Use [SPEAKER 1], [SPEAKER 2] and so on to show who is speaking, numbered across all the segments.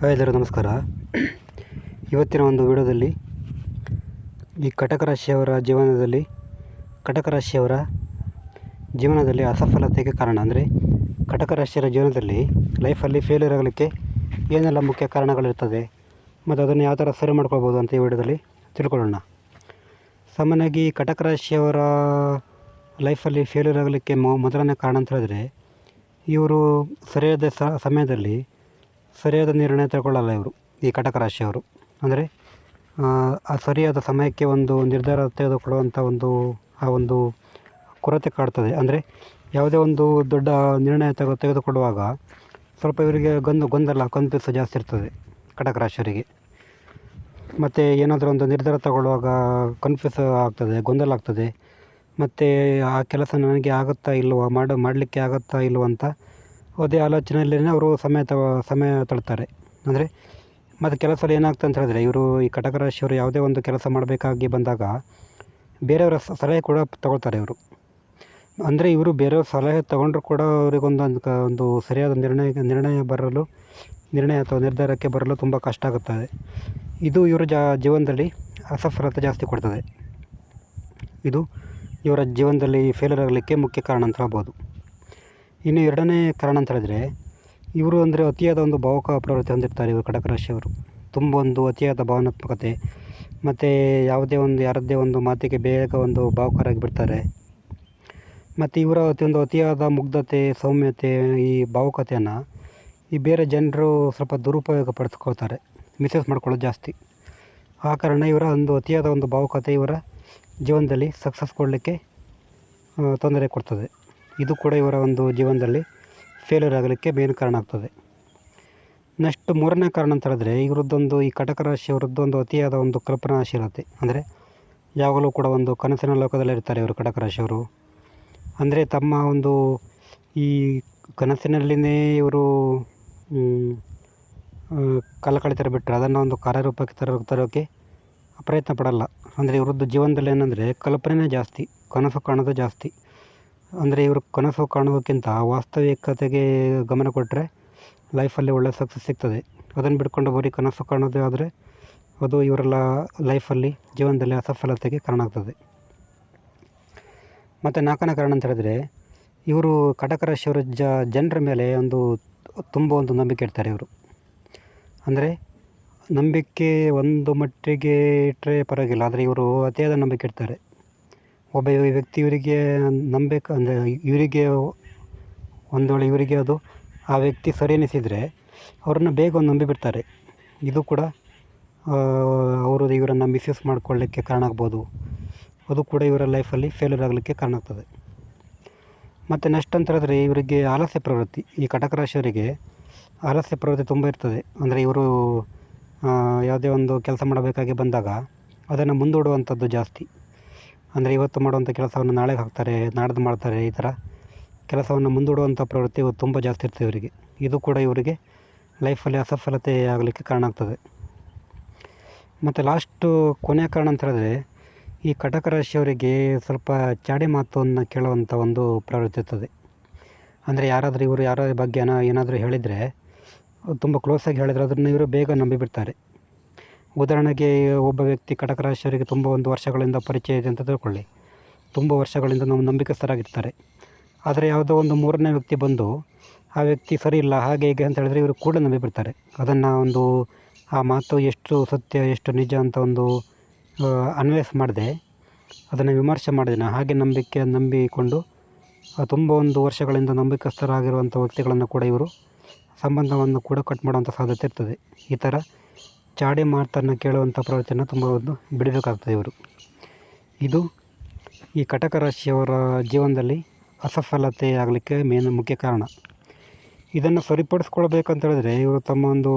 [SPEAKER 1] Hi ಎಲ್ಲರೂ, ನಮಸ್ಕಾರ. ಇವತ್ತಿನ ಒಂದು ವಿಡಿಯೋದಲ್ಲಿ ಈ ಕಟಕ ರಾಶಿಯವರ ಜೀವನದಲ್ಲಿ, ಕಟಕ ರಾಶಿಯವರ ಜೀವನದಲ್ಲಿ ಅಸಫಲತೆಗೆ ಕಾರಣ ಅಂದರೆ ಕಟಕ ರಾಶಿಯವರ ಜೀವನದಲ್ಲಿ ಲೈಫಲ್ಲಿ ಫೇಲ್ಯೂರ್ ಆಗಲಿಕ್ಕೆ ಏನೆಲ್ಲ ಮುಖ್ಯ ಕಾರಣಗಳಿರ್ತದೆ ಮತ್ತು ಅದನ್ನು ಯಾವ ಥರ ಸರಿ ಮಾಡ್ಕೊಳ್ಬೋದು ಅಂತ ಈ ವಿಡಿಯೋದಲ್ಲಿ ತಿಳ್ಕೊಳ್ಳೋಣ. ಸಾಮಾನ್ಯವಾಗಿ ಕಟಕ ರಾಶಿಯವರ ಲೈಫಲ್ಲಿ ಫೇಲ್ಯೂರ್ ಆಗಲಿಕ್ಕೆ ಮೊದಲನೇ ಕಾರಣ ಅಂತ ಹೇಳಿದ್ರೆ ಇವರು ಸರಿಯಾದ ಸಮಯದಲ್ಲಿ ಸರಿಯಾದ ನಿರ್ಣಯ ತಗೊಳ್ಳಲ್ಲ ಇವರು, ಈ ಕಟಕ ರಾಶಿಯವರು. ಅಂದರೆ, ಆ ಸರಿಯಾದ ಸಮಯಕ್ಕೆ ಒಂದು ನಿರ್ಧಾರ ತೆಗೆದುಕೊಳ್ಳುವಂಥ ಒಂದು, ಆ ಒಂದು ಕೊರತೆ ಕಾಡ್ತದೆ. ಅಂದರೆ, ಯಾವುದೇ ಒಂದು ದೊಡ್ಡ ನಿರ್ಣಯ ತೆಗೆ ತೆಗೆದುಕೊಳ್ಳುವಾಗ ಸ್ವಲ್ಪ ಇವರಿಗೆ ಗೊಂದು, ಗೊಂದಲ, ಕನ್ಫ್ಯೂಸ್ ಜಾಸ್ತಿ ಇರ್ತದೆ ಕಟಕ ರಾಶಿಯವರಿಗೆ. ಮತ್ತು ಏನಾದರೂ ಒಂದು ನಿರ್ಧಾರ ತಗೊಳ್ಳುವಾಗ ಕನ್ಫ್ಯೂಸ್ ಆಗ್ತದೆ, ಗೊಂದಲ ಆಗ್ತದೆ. ಮತ್ತು ಆ ಕೆಲಸ ನನಗೆ ಆಗುತ್ತಾ ಇಲ್ವಾ, ಮಾಡ, ಮಾಡಲಿಕ್ಕೆ ಆಗುತ್ತಾ ಇಲ್ವಾ ಅಂತ ಅದೇ ಆಲೋಚನೆಯಲ್ಲೇ ಅವರು ಸಮಯ ತ ಸಮಯ ತಳ್ತಾರೆ. ಅಂದರೆ ಮತ್ತು ಕೆಲಸದಲ್ಲಿ ಏನಾಗ್ತದೆ ಅಂತ ಹೇಳಿದ್ರೆ ಇವರು ಈ ಕಟಕ ರಾಶಿಯವರು ಯಾವುದೇ ಒಂದು ಕೆಲಸ ಮಾಡಬೇಕಾಗಿ ಬಂದಾಗ ಬೇರೆಯವರ ಸಲಹೆ ಕೂಡ ತಗೊಳ್ತಾರೆ ಇವರು. ಅಂದರೆ ಇವರು ಬೇರೆಯವ್ರ ಸಲಹೆ ತಗೊಂಡ್ರು ಕೂಡ ಅವರಿಗೊಂದು ಒಂದು ಸರಿಯಾದ ನಿರ್ಣಯ ನಿರ್ಣಯ ಬರಲು, ನಿರ್ಣಯ ಅಥವಾ ನಿರ್ಧಾರಕ್ಕೆ ಬರಲು ತುಂಬ ಕಷ್ಟ ಆಗುತ್ತದೆ. ಇದು ಇವರ ಜಾ, ಜೀವನದಲ್ಲಿ ಅಸಫಲತೆ ಜಾಸ್ತಿ ಕೊಡ್ತದೆ. ಇದು ಇವರ ಜೀವನದಲ್ಲಿ ಫೇಲರ್ ಆಗಲಿಕ್ಕೆ ಮುಖ್ಯ ಕಾರಣ ಅಂತ ಹೇಳ್ಬೋದು. ಇನ್ನು ಎರಡನೇ ಕಾರಣ ಅಂತ ಹೇಳಿದ್ರೆ, ಇವರು ಅಂದರೆ ಅತಿಯಾದ ಒಂದು ಭಾವುಕ ಪ್ರವೃತ್ತಿ ಹೊಂದಿರ್ತಾರೆ ಇವರು ಕಟಕ ರಾಶಿಯವರು ತುಂಬ ಒಂದು ಅತಿಯಾದ ಭಾವನಾತ್ಮಕತೆ. ಮತ್ತು ಯಾವುದೇ ಒಂದು, ಯಾರದ್ದೇ ಒಂದು ಮಾತಿಗೆ ಬೇಗ ಒಂದು ಭಾವುಕರಾಗಿ ಬಿಡ್ತಾರೆ. ಮತ್ತು ಇವರ ಒಂದು ಅತಿಯಾದ ಮುಗ್ಧತೆ, ಸೌಮ್ಯತೆ, ಈ ಭಾವುಕತೆಯನ್ನು ಈ ಬೇರೆ ಜನರು ಸ್ವಲ್ಪ ದುರುಪಯೋಗ ಪಡಿಸ್ಕೊಳ್ತಾರೆ, ಮಿಸ್ಯೂಸ್ ಮಾಡ್ಕೊಳ್ಳೋದು ಜಾಸ್ತಿ. ಆ ಕಾರಣ ಇವರ ಒಂದು ಅತಿಯಾದ ಒಂದು ಭಾವುಕತೆ ಇವರ ಜೀವನದಲ್ಲಿ ಸಕ್ಸಸ್ ಕೊಡಲಿಕ್ಕೆ ತೊಂದರೆ ಕೊಡ್ತದೆ. ಇದು ಕೂಡ ಇವರ ಒಂದು ಜೀವನದಲ್ಲಿ ಫೇಲ್ಯೂರ್ ಆಗಲಿಕ್ಕೆ ಮೇನ್ ಕಾರಣ ಆಗ್ತದೆ. ನೆಕ್ಸ್ಟ್ ಮೂರನೇ ಕಾರಣ ಅಂತ ಹೇಳಿದ್ರೆ, ಇವರದ್ದೊಂದು ಈ ಕಟಕ ರಾಶಿ ಒಂದು ಅತಿಯಾದ ಒಂದು ಕಲ್ಪನಾಶೀಲತೆ. ಅಂದರೆ ಯಾವಾಗಲೂ ಕೂಡ ಒಂದು ಕನಸಿನ ಲೋಕದಲ್ಲಿ ಇರ್ತಾರೆ ಇವರು ಕಟಕ ರಾಶಿಯವರು ಅಂದರೆ ತಮ್ಮ ಒಂದು ಈ ಕನಸಿನಲ್ಲಿನೇ ಇವರು ಕಾಲ ಕಳಿತಾರೆ ಬಿಟ್ಟರೆ ಅದನ್ನು ಒಂದು ಕಾರ್ಯರೂಪಕ್ಕೆ ತರ ತರೋಕ್ಕೆ ಪ್ರಯತ್ನ ಪಡಲ್ಲ. ಅಂದರೆ ಇವರದ್ದು ಜೀವನದಲ್ಲಿ ಏನಂದರೆ ಕಲ್ಪನೆನೇ ಜಾಸ್ತಿ, ಕನಸು ಕಾಣೋದು ಜಾಸ್ತಿ. ಅಂದರೆ ಇವರು ಕನಸು ಕಾಣೋದಕ್ಕಿಂತ ವಾಸ್ತವಿಕತೆಗೆ ಗಮನ ಕೊಟ್ಟರೆ ಲೈಫಲ್ಲಿ ಒಳ್ಳೆಯ ಸಕ್ಸಸ್ ಸಿಗ್ತದೆ. ಅದನ್ನು ಬಿಟ್ಕೊಂಡು ಬರೀ ಕನಸು ಕಾಣೋದೇ ಆದರೆ ಅದು ಇವರೆಲ್ಲ ಲೈಫಲ್ಲಿ ಜೀವನದಲ್ಲಿ ಅಸಫಲತೆಗೆ ಕಾರಣ ಆಗ್ತದೆ ಮತ್ತು ನಾಲ್ಕನೇ ಕಾರಣ ಅಂತ ಹೇಳಿದ್ರೆ, ಇವರು ಕಟಕರ ಶಿವರಜ್ಜ ಜನರ ಮೇಲೆ ಒಂದು ತುಂಬ ಒಂದು ನಂಬಿಕೆ ಇಡ್ತಾರೆ ಇವರು. ಅಂದರೆ ನಂಬಿಕೆ ಒಂದು ಮಟ್ಟಿಗೆ ಇಟ್ಟರೆ ಪರವಾಗಿಲ್ಲ, ಆದರೆ ಇವರು ಅತಿಯಾದ ನಂಬಿಕೆ ಇಡ್ತಾರೆ. ಒಬ್ಬ ವ್ಯಕ್ತಿ ಇವರಿಗೆ ನಂಬಬೇಕು ಅಂದರೆ ಇವರಿಗೆ ಒಂದು ವೇಳೆ ಇವರಿಗೆ ಅದು ಆ ವ್ಯಕ್ತಿ ಸರಿ ಎನಿಸಿದರೆ ಅವ್ರನ್ನ ಬೇಗ ಒಂದು ನಂಬಿಬಿಡ್ತಾರೆ. ಇದು ಕೂಡ ಅವರು ಇವರನ್ನು ಮಿಸ್ಯೂಸ್ ಮಾಡಿಕೊಳ್ಳಿಕ್ಕೆ ಕಾರಣ ಆಗ್ಬೋದು. ಅದು ಕೂಡ ಇವರ ಲೈಫಲ್ಲಿ ಫೇಲ್ಯೂರ್ ಆಗಲಿಕ್ಕೆ ಕಾರಣ ಆಗ್ತದೆ. ಮತ್ತು ನೆಕ್ಸ್ಟ್ ಅಂತ ಹೇಳಿದ್ರೆ ಇವರಿಗೆ ಆಲಸ್ಯ ಪ್ರವೃತ್ತಿ, ಈ ಕಟಕ ರಾಶಿಯವರಿಗೆ ಆಲಸ್ಯ ಪ್ರವೃತ್ತಿ ತುಂಬ ಇರ್ತದೆ. ಅಂದರೆ ಇವರು ಯಾವುದೇ ಒಂದು ಕೆಲಸ ಮಾಡಬೇಕಾಗಿ ಬಂದಾಗ ಅದನ್ನು ಮುಂದೂಡುವಂಥದ್ದು ಜಾಸ್ತಿ. ಅಂದರೆ ಇವತ್ತು ಮಾಡುವಂಥ ಕೆಲಸವನ್ನು ನಾಳೆಗೆ ಹಾಕ್ತಾರೆ, ನಾಡ್ದು ಮಾಡ್ತಾರೆ ಈ ಥರ ಕೆಲಸವನ್ನು ಮುಂದೂಡುವಂಥ ಪ್ರವೃತ್ತಿ ಇವತ್ತು ತುಂಬ ಜಾಸ್ತಿ ಇರ್ತದೆ ಇವರಿಗೆ. ಇದು ಕೂಡ ಇವರಿಗೆ ಲೈಫಲ್ಲಿ ಅಸಫಲತೆ ಆಗಲಿಕ್ಕೆ ಕಾರಣ ಆಗ್ತದೆ. ಮತ್ತು ಲಾಸ್ಟು ಕೊನೆಯ ಕಾರಣ ಅಂತ ಹೇಳಿದ್ರೆ, ಈ ಕಟಕ ರಾಶಿಯವರಿಗೆ ಸ್ವಲ್ಪ ಚಾಡಿ ಮಾತನ್ನು ಕೇಳುವಂಥ ಒಂದು ಪ್ರವೃತ್ತಿ ಇರ್ತದೆ. ಅಂದರೆ ಯಾರಾದರೂ ಇವರು ಯಾರ ಬಗ್ಗೆ ಏನೋ ಏನಾದರೂ ಹೇಳಿದರೆ ತುಂಬ ಕ್ಲೋಸಾಗಿ ಹೇಳಿದರೆ ಅದನ್ನು ಇವರು ಬೇಗ ನಂಬಿಬಿಡ್ತಾರೆ. ಉದಾಹರಣೆಗೆ ಒಬ್ಬ ವ್ಯಕ್ತಿ ಕಟಕ ರಾಶಿಯವರಿಗೆ ತುಂಬ ಒಂದು ವರ್ಷಗಳಿಂದ ಪರಿಚಯ ಇದೆ ಅಂತ ತಿಳ್ಕೊಳ್ಳಿ. ತುಂಬ ವರ್ಷಗಳಿಂದ ನಾವು ನಂಬಿಕಸ್ಥರಾಗಿರ್ತಾರೆ. ಆದರೆ ಯಾವುದೋ ಒಂದು ಮೂರನೇ ವ್ಯಕ್ತಿ ಬಂದು, ಆ ವ್ಯಕ್ತಿ ಸರಿ ಇಲ್ಲ, ಹಾಗೆ ಹೀಗೆ ಅಂತ ಹೇಳಿದ್ರೆ ಇವರು ಕೂಡ ನಂಬಿಬಿಡ್ತಾರೆ. ಅದನ್ನು ಒಂದು, ಆ ಮಾತು ಎಷ್ಟು ಸತ್ಯ, ಎಷ್ಟು ನಿಜ ಅಂತ ಒಂದು ಅನ್ವಯಸ್ ಮಾಡಿದೆ, ಅದನ್ನು ವಿಮರ್ಶೆ ಮಾಡಿದೆ ಹಾಗೆ ನಂಬಿಕೆ ನಂಬಿಕೊಂಡು ತುಂಬ ಒಂದು ವರ್ಷಗಳಿಂದ ನಂಬಿಕಸ್ಥರಾಗಿರುವಂಥ ವ್ಯಕ್ತಿಗಳನ್ನು ಕೂಡ ಇವರು, ಸಂಬಂಧವನ್ನು ಕೂಡ ಕಟ್ ಮಾಡುವಂಥ ಸಾಧ್ಯತೆ ಇರ್ತದೆ. ಈ ಥರ ಚಾಡಿ ಮಾತನ್ನು ಕೇಳುವಂಥ ಪ್ರವಚನ ತುಂಬ ಒಂದು ಬಿಡಬೇಕಾಗ್ತದೆ ಇವರು. ಇದು ಈ ಕಟಕ ರಾಶಿಯವರ ಜೀವನದಲ್ಲಿ ಅಸಫಲತೆ ಆಗಲಿಕ್ಕೆ ಮೇನ್ ಮುಖ್ಯ ಕಾರಣ. ಇದನ್ನು ಸರಿಪಡಿಸ್ಕೊಳ್ಬೇಕಂತ ಹೇಳಿದ್ರೆ ಇವರು ತಮ್ಮ ಒಂದು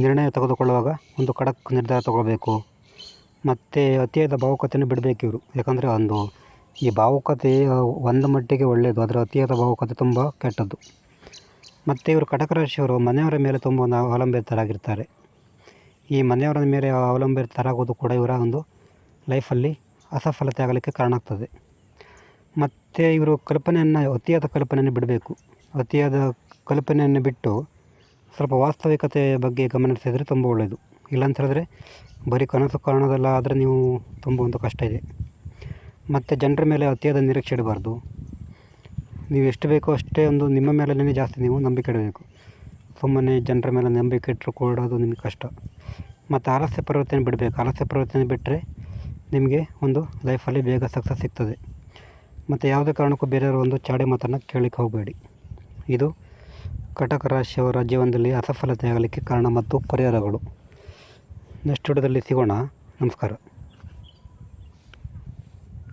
[SPEAKER 1] ನಿರ್ಣಯ ತೆಗೆದುಕೊಳ್ಳುವಾಗ ಒಂದು ಖಡಕ್ ನಿರ್ಧಾರ ತಗೊಳ್ಬೇಕು. ಮತ್ತು ಅತಿಯಾದ ಭಾವುಕತೆಯನ್ನು ಬಿಡಬೇಕು ಇವರು. ಯಾಕಂದರೆ ಒಂದು ಈ ಭಾವುಕತೆ ಒಂದು ಮಟ್ಟಿಗೆ ಒಳ್ಳೆಯದು ಆದರೆ ಅತಿಯಾದ ಭಾವುಕತೆ ತುಂಬ ಕೆಟ್ಟದ್ದು. ಮತ್ತು ಇವರು ಕಟಕ ರಾಶಿಯವರು ಮನೆಯವರ ಮೇಲೆ ತುಂಬ ಒಂದು ಅವಲಂಬಿತರಾಗಿರ್ತಾರೆ. ಈ ಮನೆಯವರ ಮೇಲೆ ಅವಲಂಬಿತರಾಗೋದು ಕೂಡ ಇವರ ಒಂದು ಲೈಫಲ್ಲಿ ಅಸಫಲತೆ ಆಗಲಿಕ್ಕೆ ಕಾರಣ ಆಗ್ತದೆ. ಮತ್ತು ಇವರು ಕಲ್ಪನೆಯನ್ನು, ಅತಿಯಾದ ಕಲ್ಪನೆಯನ್ನು ಬಿಡಬೇಕು. ಅತಿಯಾದ ಕಲ್ಪನೆಯನ್ನು ಬಿಟ್ಟು ಸ್ವಲ್ಪ ವಾಸ್ತವಿಕತೆಯ ಬಗ್ಗೆ ಗಮನಿಸಿದರೆ ತುಂಬ ಒಳ್ಳೆಯದು. ಇಲ್ಲಾಂತ ಹೇಳಿದ್ರೆ ಬರೀ ಕನಸು ಕಾರಣದಲ್ಲ ಆದರೆ ನೀವು ತುಂಬ ಒಂದು ಕಷ್ಟ ಇದೆ. ಮತ್ತು ಜನರ ಮೇಲೆ ಅತಿಯಾದ ನಿರೀಕ್ಷೆ ಇಡಬಾರ್ದು. ನೀವು ಎಷ್ಟು ಬೇಕೋ ಅಷ್ಟೇ ಒಂದು ನಿಮ್ಮ ಮೇಲೇ ಜಾಸ್ತಿ ನೀವು ನಂಬಿಕೆ ಇಡಬೇಕು. ಸುಮ್ಮನೆ ಜನರ ಮೇಲೆ ನಂಬಿಕೆ ಇಟ್ಟರು ಕೊಡೋದು ನಿಮಗೆ ಕಷ್ಟ. ಮತ್ತು ಆಲಸ್ಯ ಪ್ರವೃತ್ತಿನ ಬಿಡಬೇಕು. ಆಲಸ್ಯ ಪ್ರವೃತ್ತಿನ ಬಿಟ್ಟರೆ ನಿಮಗೆ ಒಂದು ಲೈಫಲ್ಲಿ ಬೇಗ ಸಕ್ಸಸ್ ಸಿಗ್ತದೆ. ಮತ್ತು ಯಾವುದೇ ಕಾರಣಕ್ಕೂ ಬೇರೆಯವರ ಒಂದು ಚಾಡಿ ಮಾತನ್ನು ಕೇಳಲಿಕ್ಕೆ ಹೋಗಬೇಡಿ. ಇದು ಕಟಕ ರಾಶಿಯವರ ಜೀವನದಲ್ಲಿ ಅಸಫಲತೆ ಆಗಲಿಕ್ಕೆ ಕಾರಣ ಮತ್ತು ಪರಿಹಾರಗಳು. ನೆಕ್ಸ್ಟ್ ವಿಡಿಯೋದಲ್ಲಿ ಸಿಗೋಣ. ನಮಸ್ಕಾರ.